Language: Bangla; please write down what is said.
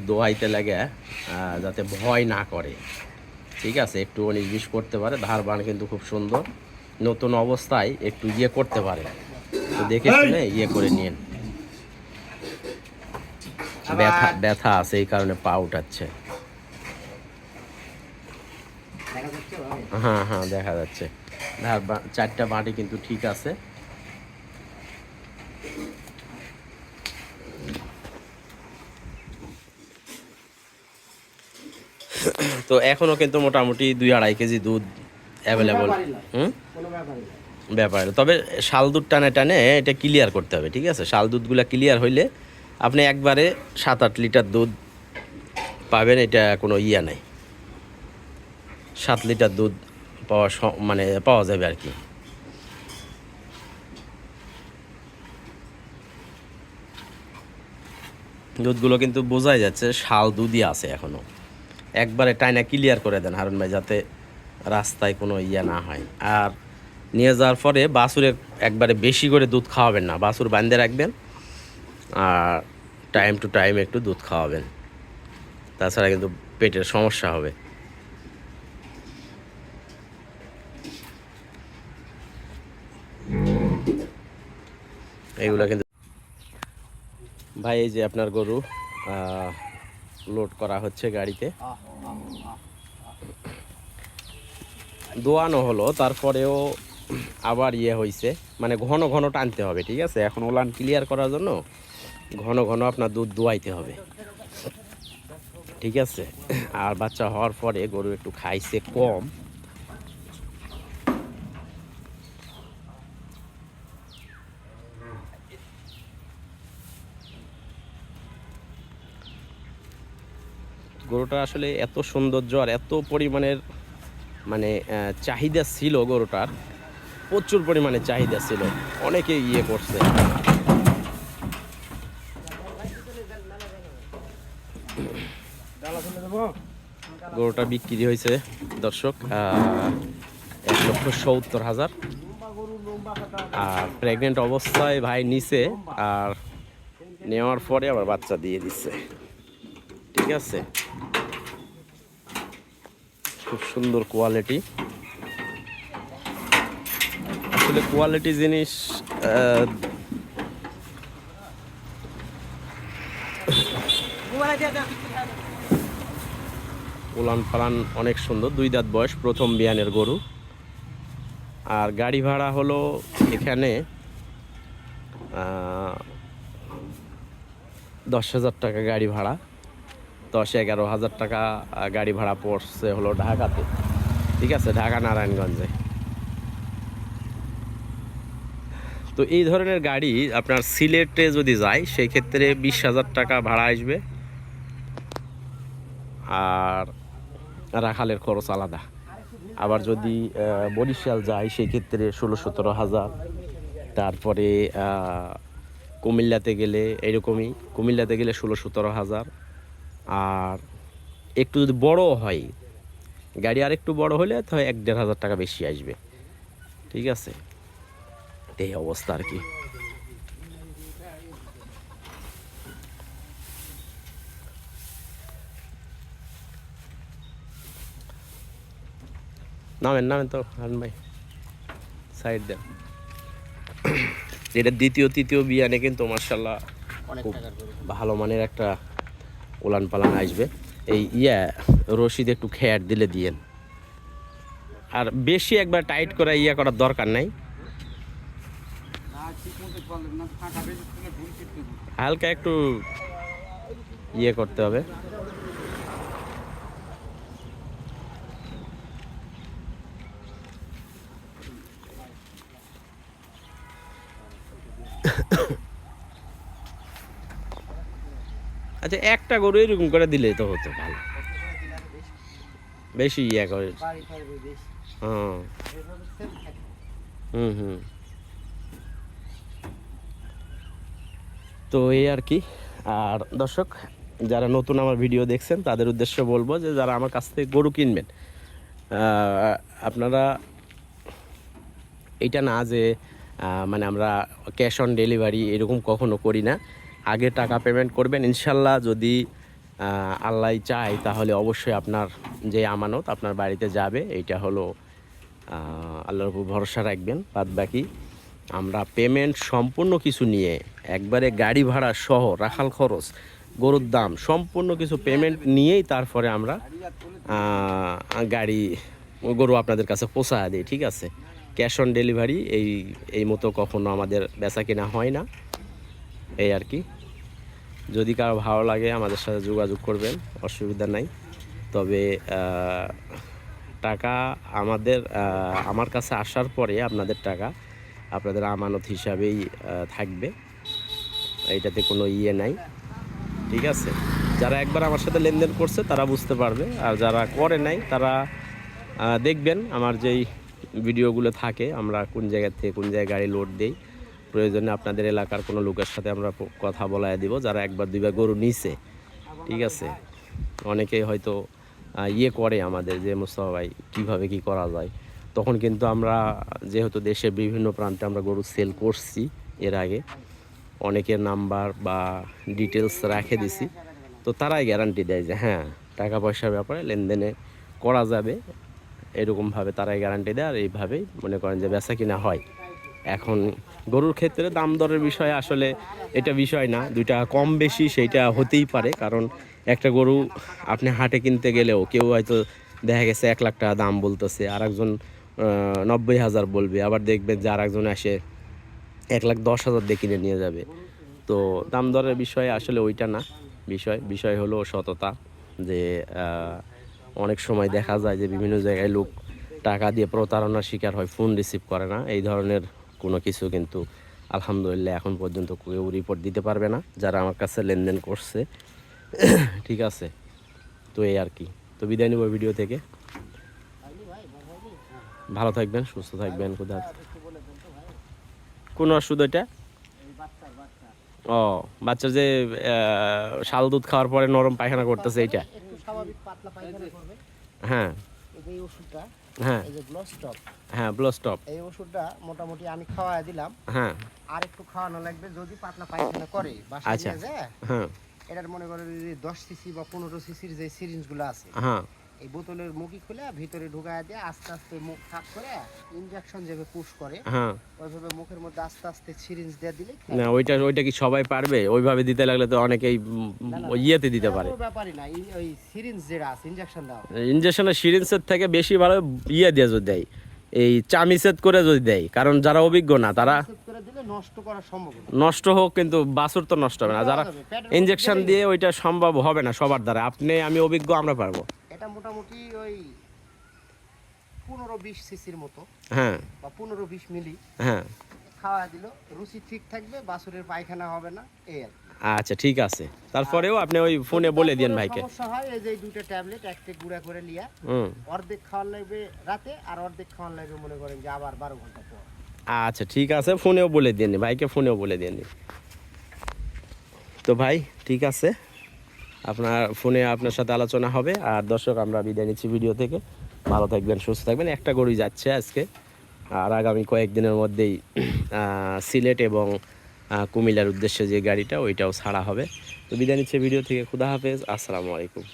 দোহাইতে লাগে যাতে ভয় না করে। ঠিক আছে? একটু উনিশ বিশ করতে পারে। ধার বান কিন্তু খুব সুন্দর। নতুন অবস্থায় একটু ইয়ে করতে পারে। তো দেখে শুনে ইয়ে করে নিন ব্যথা ব্যথা আছে এই কারণে পা উঠাচ্ছে? হ্যাঁ হ্যাঁ দেখা যাচ্ছে। ধার বা- চারটা বাঁটি কিন্তু ঠিক আছে। তো এখনও কিন্তু মোটামুটি দুই আড়াই কেজি দুধ অ্যাভেলেবল হুম? ব্যাপার তবে শাল দুধ টানে টানে এটা ক্লিয়ার করতে হবে ঠিক আছে? শাল দুধগুলো ক্লিয়ার হইলে আপনি একবারে সাত আট লিটার দুধ পাবেন এটা কোনো ইয়া নাই। সাত লিটার দুধ পাওয়া মানে পাওয়া যাবে আর কি। দুধগুলো কিন্তু বোঝাই যাচ্ছে শাল দুধই আছে এখনও। একবারে টাইনা ক্লিয়ার করে দেন হারুন ভাই, যাতে রাস্তায় কোনো ইয়া না হয়। আর নিয়ে যাওয়ার পরে বাছুরে একবারে বেশি করে দুধ খাওয়াবেন না। বাছুর বান্ধে রাখবেন আর টাইম টু টাইম একটু দুধ খাওয়াবেন। তাছাড়া কিন্তু পেটের সমস্যা হবে। এইগুলো কিন্তু ভাই, এই যে আপনার গরু লোড করা হচ্ছে গাড়িতে। দোয়ানো হলো তারপরেও আবার ইয়ে হয়েছে মানে ঘন ঘন টানতে হবে ঠিক আছে? এখন ওলান ক্লিয়ার করার জন্য ঘন ঘন আপনার দুধ দোয়াইতে হবে। ঠিক আছে? আর বাচ্চা হওয়ার পরে গরু একটু খাইছে কম। গরুটা আসলে এত সৌন্দর্য আর এত পরিমাণের মানে চাহিদা ছিল গরুটার, প্রচুর পরিমাণে চাহিদা ছিল। অনেকে ইয়ে করছে। গরুটা বিক্রি হয়েছে, দর্শক এক লক্ষ সত্তর হাজার। আর প্রেগনেন্ট অবস্থায় ভাই নিছে, আর নেওয়ার পরে আবার বাচ্চা দিয়ে দিচ্ছে ঠিক আছে? খুব সুন্দর কোয়ালিটি আসলে কোয়ালিটি জিনিস। উলান পালান অনেক সুন্দর, দুই দাঁত বয়স, প্রথম বিয়ানের গরু আর গাড়ি ভাড়া হলো এখানে দশ হাজার টাকা গাড়ি ভাড়া দশ এগারো হাজার টাকা গাড়ি ভাড়া পড়ছে হলো ঢাকাতে। ঠিক আছে, ঢাকা নারায়ণগঞ্জে। তো এই ধরনের গাড়ি আপনার সিলেটে যদি যায় সেই ক্ষেত্রে বিশ হাজার টাকা ভাড়া আসবে। আর রাখালের খরচ আলাদা। আবার যদি বরিশাল যায় সেই ক্ষেত্রে ষোলো সতেরো হাজার। তারপরে কুমিল্লাতে গেলে এরকমই। কুমিল্লাতে গেলে ষোলো সতেরো হাজার। আর একটু যদি বড় হয় গাড়ি আর একটু বড় হলে তো এক দেড় হাজার টাকা বেশি আসবে। ঠিক আছে? এই অবস্থা আর কি। নামেন নামেন তো হারুন ভাই। সাইড দেন। এটা দ্বিতীয় তৃতীয় বিয়ানে কিন্তু মার্শাল্লাহ খুব ভালো মানের একটা উলান পালান আসবে। এই ইয়া, রশিদ একটু খেয়ার দিলে দিয়েন। আর বেশি একবার টাইট করে ইয়া করার দরকার নাই। হালকা একটু ইয়ে করতে হবে। আচ্ছা একটা গরু এরকম করে দিলে তো হতো ভালো বেশি ইয়ে করে। হ্যাঁ। হুম হুম তো এই আর কি আর দর্শক, যারা নতুন আমার ভিডিও দেখছেন, তাদের উদ্দেশ্য বলব যে যারা আমার কাছ থেকে গরু কিনবেন আপনারা এটা না যে মানে আমরা ক্যাশ অন ডেলিভারি এরকম কখনো করি না আগে টাকা পেমেন্ট করবেন, ইনশাল্লাহ যদি আল্লাহ চায় তাহলে অবশ্যই আপনার যে আমানত আপনার বাড়িতে যাবে, এইটা হলো আল্লাহর উপর ভরসা রাখবেন। বাদ বাকি আমরা পেমেন্ট সম্পূর্ণ কিছু নিয়ে, একবারে গাড়ি ভাড়া সহ, রাখাল খরচ, গরুর দাম, সম্পূর্ণ কিছু পেমেন্ট নিয়েই তারপরে আমরা গাড়ি, গরু আপনাদের কাছে পৌঁছায় দিই, ঠিক আছে? ক্যাশ অন ডেলিভারি এই এই মতো কখনো আমাদের বেচা কেনা হয় না। এই আর কি। যদি কারও ভালো লাগে আমাদের সাথে যোগাযোগ করবেন, অসুবিধা নাই। তবে টাকা আমাদের আমার কাছে আসার পরে আপনাদের টাকা আপনাদের আমানত হিসাবেই থাকবে। এইটাতে কোনো ইয়ে নাই। ঠিক আছে? যারা একবার আমার সাথে লেনদেন করছে, তারা বুঝতে পারবে। আর যারা করে নাই, তারা দেখবেন আমার যেই ভিডিওগুলো থাকে, আমরা কোন জায়গা থেকে কোন জায়গায় গাড়ি লোড দেই। প্রয়োজনে আপনাদের এলাকার কোনো লোকের সাথে আমরা কথা বলায় দিব, যারা একবার দুইবার গরু নিছে। ঠিক আছে? অনেকেই হয়তো ইয়ে করে আমাদের যে, মুস্তফা ভাই, কীভাবে কী করা যায়? তখন কিন্তু আমরা, যেহেতু দেশের বিভিন্ন প্রান্তে আমরা গরু সেল করছি এর আগে, অনেকের নাম্বার বা ডিটেলস রাখে দিছি। তো তারাই গ্যারান্টি দেয় যে হ্যাঁ টাকা পয়সার ব্যাপারে লেনদেনে করা যাবে। এরকমভাবে তারাই গ্যারান্টি দেয় আর এইভাবেই মনে করেন যে, বেচা কিনা হয়। এখন গরুর ক্ষেত্রে দাম দরের বিষয়ে আসলে এটা বিষয় না। দুইটা কম বেশি সেইটা হতেই পারে, কারণ একটা গরু আপনি হাটে কিনতে গেলেও কেউ হয়তো দেখা গেছে এক লাখ টাকা দাম বলতেছে আর একজন নব্বই হাজার বলবে, আবার দেখবেন যে আর একজন আসে এক লাখ দশ হাজার দিয়ে কিনে নিয়ে যাবে। তো দাম দরের বিষয়ে আসলে ওইটা না। বিষয় বিষয় হলো সততা যে অনেক সময় দেখা যায় যে বিভিন্ন জায়গায় লোক টাকা দিয়ে প্রতারণার শিকার হয়, ফোন রিসিভ করে না। এই ধরনের কোনো কিছু কিন্তু আলহামদুলিল্লাহ এখন পর্যন্ত কেউ রিপোর্ট দিতে পারবে না যারা আমার কাছে লেনদেন করছে। ঠিক আছে? তো এই আর কি। তো বিদায় নেব ভিডিও থেকে। ভালো থাকবেন সুস্থ থাকবেন কোথা কোন ওষুধ এটা ও বাচ্চা যে শাল দুধ খাওয়ার পরে নরম পায়খানা করতেছে এইটা। হ্যাঁ। হ্যাঁ। হ্যাঁ ব্লস্টপ এই ওষুধটা মোটামুটি আমি খাওয়াই দিলাম। হ্যাঁ। আর একটু খাওয়ানো লাগবে যদি পাতলা পায়খানা করে বাসায় আচ্ছা। নিয়ে যায় হ্যাঁ। এটার মনে করেন যে দশ সিসি বা পনেরো সিসির যে সিরিঞ্জগুলো আছে হ্যাঁ। এই বোতলের মুখই খুলে ভিতরে ঢুকায় দিয়ে আস্তে আস্তে মুখ ফাঁক করে ইনজেকশন যেভাবে পুশ করে হ্যাঁ। ওইভাবে মুখের মধ্যে আস্তে আস্তে সিরিঞ্জ দিয়ে দিলে না ওইটা ওইটা কি সবাই পারবে? ওইভাবে দিতে লাগলে তো অনেকেই ইয়েতে দিতে পারে। ব্যাপারই না এই- ওই সিরিঞ্জ যেটা আছে ইনজেকশন দেওয়া। ইঞ্জেকশনের সিরিঞ্জের থেকে বেশি ভালো ইয়ে দিয়ে যদি দেয়। এই চামিসেদ করে যদি দেয় কারণ যারা অভিজ্ঞ না তারা নষ্ট সম্ভব নষ্ট হোক কিন্তু বাছুর তো নষ্ট হবে না। যারা ইঞ্জেকশন দিয়ে ওইটা সম্ভব হবে না সবার দ্বারা। আপনি আমি অভিজ্ঞ আমরা পারব। এটা মোটামুটি ওই পনেরো বিশ সিসির মতো হ্যাঁ। বা পনেরো বিশ মিলি হ্যাঁ। খাওয়া দিল। রুচি ঠিক থাকবে বাছুরের পায়খানা হবে না এই আর। আচ্ছা ঠিক আছে। তারপরেও আপনি ওই ফোনে বলে দিন ভাইকে। সমস্যা হয় এই যে এই ট্যাবলেট একটা গুঁড়া করে লিয়া হুম। অর্ধেক খাওয়ার লাগবে রাতে আর অর্ধেক খাওয়ার লাগবে মনে করেন যে আবার বারো ঘণ্টা পর। আচ্ছা ঠিক আছে ফোনেও বলে দিন ভাইকে ফোনেও বলে দিন তো ভাই ঠিক আছে আপনার ফোনে আপনার সাথে আলোচনা হবে। আর দর্শক আমরা বিদায় নিচ্ছি ভিডিও থেকে। ভালো থাকবেন সুস্থ থাকবেন। একটা গরুই যাচ্ছে আজকে। আর আগামী কয়েকদিনের মধ্যেই সিলেট এবং কুমিল্লার উদ্দেশ্যে যে গাড়িটা, ওইটাও ছাড়া হবে। তো বিদায় নিচ্ছে ভিডিও থেকে। খুদা হাফেজ। আসসালামু আলাইকুম।